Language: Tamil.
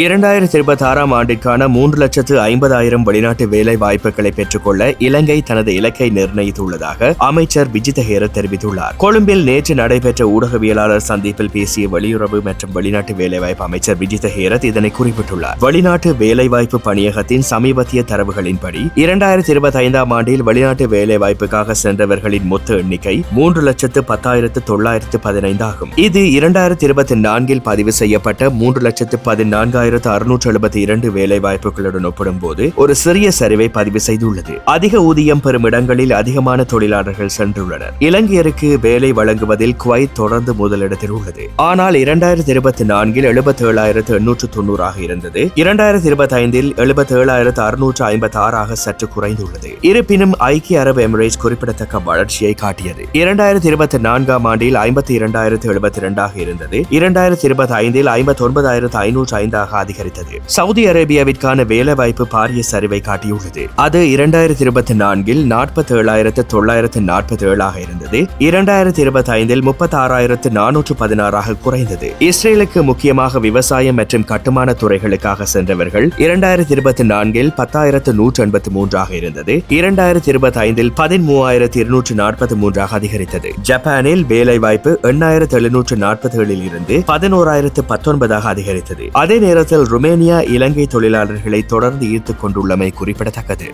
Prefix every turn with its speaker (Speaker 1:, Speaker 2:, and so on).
Speaker 1: இரண்டாயிரத்தி இருபத்தி ஆறாம் ஆண்டிற்கான மூன்று லட்சத்து ஐம்பதாயிரம் வெளிநாட்டு வேலை வாய்ப்புகளை பெற்றுக்கொள்ள இலங்கை தனது இலக்கை நிர்ணயித்துள்ளதாக அமைச்சர் விஜித ஹேர தெரிவித்துள்ளார். கொழும்பில் நேற்று நடைபெற்ற ஊடகவியலாளர் சந்திப்பில் பேசிய வெளியுறவு மற்றும் வெளிநாட்டு வேலைவாய்ப்பு அமைச்சர் விஜித ஹேரத் இதனை குறிப்பிட்டுள்ளார். வெளிநாட்டு வேலைவாய்ப்பு பணியகத்தின் சமீபத்திய தரவுகளின்படி இரண்டாயிரத்தி இருபத்தி ஐந்தாம் ஆண்டில் வெளிநாட்டு வேலைவாய்ப்புக்காக சென்றவர்களின் மொத்த எண்ணிக்கை மூன்று லட்சத்து பத்தாயிரத்து தொள்ளாயிரத்து பதினைந்து ஆகும். இது இரண்டாயிரத்தி இருபத்தி நான்கில் பதிவு செய்யப்பட்ட மூன்று லட்சத்து பதினான்கு ஒன்பதாயிரத்து அறுநூற்று எழுபத்தி இரண்டு வேலை வாய்ப்புகளுடன் ஒப்பிடும்போது ஒரு சிறிய சரிவை பதிவு செய்துள்ளது. அதிக ஊதியம் பெறும் இடங்களில் அதிகமான தொழிலாளர்கள் சென்றுள்ளனர். இலங்கையருக்கு வேலை வழங்குவதில் குவைத் தொடர்ந்து முதலிடத்தில் உள்ளது. ஆனால் இரண்டாயிரத்தி இருபத்தி நான்கில் எழுபத்தி ஏழாயிரத்து எண்ணூற்று தொண்ணூறாக இருந்தது. இரண்டாயிரத்தி இருபத்தி ஐந்தில் எழுபத்தி ஏழாயிரத்து அறுநூற்று ஐம்பத்தி ஆறாக சற்று குறைந்துள்ளது. இருப்பினும் ஐக்கிய அரபு எமிரேட்ஸ் குறிப்பிடத்தக்க வளர்ச்சியை காட்டியது. இரண்டாயிரத்தி இருபத்தி நான்காம் ஆண்டில் ஐம்பத்தி இரண்டாயிரத்து எழுபத்தி இரண்டாக இருந்தது. இரண்டாயிரத்தி இருபத்தி ஐந்தில் ஐம்பத்தி ஒன்பதாயிரத்து ஐநூற்று ஐந்தாக அதிகரித்தது. சவுதி அரேபியாவிற்கான வேலைவாய்ப்பு பாரிய சரிவை காட்டியுள்ளது. அது இரண்டாயிரத்தி இருபத்தி நான்கில் நாற்பத்தி ஏழாயிரத்து தொள்ளாயிரத்து நாற்பத்தி ஏழாக இருந்தது. இரண்டாயிரத்தி இருபத்தி ஐந்தில் முப்பத்தி ஆறாயிரத்து நானூற்று பதினாறாக குறைந்தது. இஸ்ரேலுக்கு முக்கியமாக விவசாயம் மற்றும் கட்டுமான துறைகளுக்காக சென்றவர்கள் இரண்டாயிரத்தி இருபத்தி நான்கில் பத்தாயிரத்து நூற்று எண்பத்தி மூன்றாக இருந்தது. இரண்டாயிரத்தி இருபத்தி ஐந்தில் பதிமூவாயிரத்து இருநூற்று நாற்பத்தி மூன்றாக அதிகரித்தது. ஜப்பானில் வேலை வாய்ப்பு எண்ணாயிரத்து எழுநூற்று நாற்பத்தி ஏழில் இருந்து பதினோராயிரத்து பத்தொன்பதாக அதிகரித்தது. அதே நேரத்தில் ருமேனியா இலங்கை தொழிலாளர்களை தொடர்ந்து ஈர்த்துக் கொண்டுள்ளமை குறிப்பிடத்தக்கது.